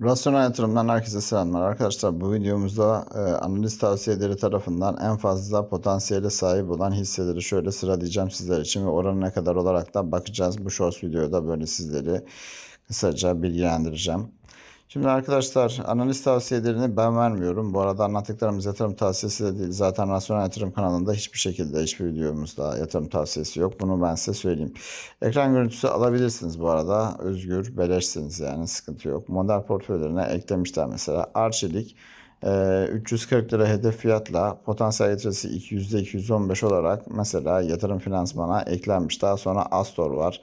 Rasyonel yatırımdan herkese selamlar. Arkadaşlar bu videomuzda e, analiz tavsiyeleri tarafından en fazla potansiyele sahip olan hisseleri şöyle sıralayacağım sizler için ve oranı ne kadar olarak da bakacağız. Bu short videoda böyle sizleri kısaca bilgilendireceğim. Şimdi arkadaşlar analiz tavsiyelerini ben vermiyorum. Bu arada anlattıklarımız yatırım tavsiyesi de değil. Zaten Rasyonel Yatırım kanalında hiçbir şekilde hiçbir videomuzda yatırım tavsiyesi yok. Bunu ben size söyleyeyim. Ekran görüntüsü alabilirsiniz bu arada. Özgür, beleşsiniz yani sıkıntı yok. Model portföylerine eklemişler mesela. Arçelik 340 lira hedef fiyatla potansiyel getirisi %215 olarak mesela yatırım finansmana eklenmiş. Daha sonra Astor var.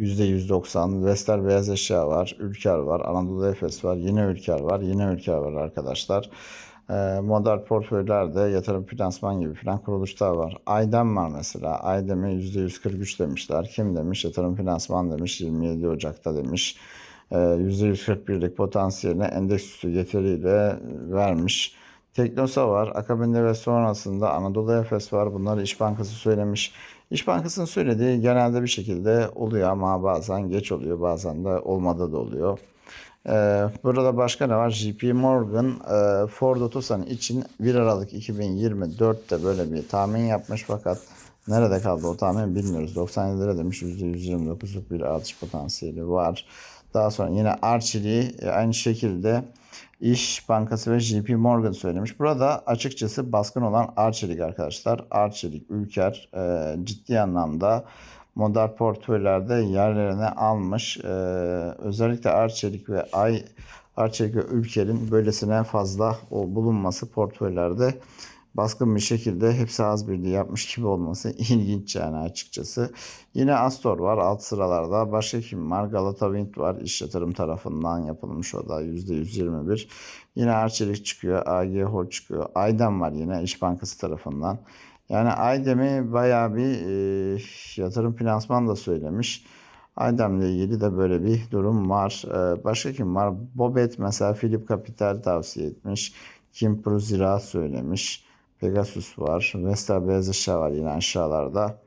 %190. Vestel Beyaz Eşya var. Ülker var. Anadolu Efes var. Yine Ülker var. Yine Ülker var arkadaşlar. E, model portföylerde yatırım finansman gibi filan kuruluşlar var. Aydem var mesela. Aydem'e %143 demişler. Kim demiş? Yatırım finansman demiş. 27 Ocak'ta demiş. E, %141'lik potansiyeline endeksüstü getiriyle vermiş. Teknosa var. Akabinde ve sonrasında Anadolu Efes var. Bunları İş Bankası söylemiş. İş Bankası'nın söylediği genelde bir şekilde oluyor ama bazen geç oluyor. Bazen de olmadı da oluyor. Ee, burada başka ne var? JP Morgan e, Ford Otosan için 1 Aralık 2024'te böyle bir tahmin yapmış fakat nerede kaldı o tahmin bilmiyoruz. 97 lira demiş %129'luk bir artış potansiyeli var. Daha sonra yine Arçelik'i e, aynı şekilde İş Bankası ve JP Morgan söylemiş. Burada açıkçası baskın olan Arçelik arkadaşlar. Arçelik, Ülker e, ciddi anlamda model portföylerde yerlerini almış. Ee, özellikle Arçelik ve Ay Arçelik ve Ülker'in böylesine fazla o bulunması portföylerde baskın bir şekilde hepsi az birliği yapmış gibi olması ilginç yani açıkçası. Yine Astor var alt sıralarda. Başka kim var? Galata Wind var. İş yatırım tarafından yapılmış o da %121. Yine Arçelik çıkıyor. AG Hol çıkıyor. Aydem var yine İş Bankası tarafından. Yani Aydem'i bayağı bir e, yatırım finansman da söylemiş. Aydem'le ilgili de böyle bir durum var. E, başka kim var? Bobet mesela Philip Capital tavsiye etmiş. Kim Pro Ziraat söylemiş. Pegasus var. Vestel Beyaz Eşya var yine aşağılarda.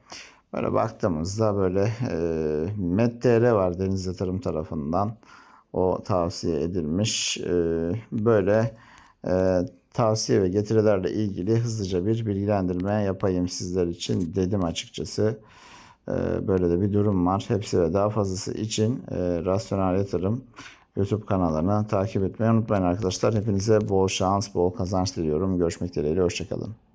Böyle baktığımızda böyle e, Met.tr var Deniz Yatırım tarafından. O tavsiye edilmiş. E, böyle e, tavsiye ve getirilerle ilgili hızlıca bir bilgilendirme yapayım sizler için dedim açıkçası. Ee, Böyle de bir durum var. Hepsi ve daha fazlası için e, Rasyonel Yatırım YouTube kanallarını takip etmeyi unutmayın arkadaşlar. Hepinize bol şans, bol kazanç diliyorum. Görüşmek dileğiyle. Hoşçakalın.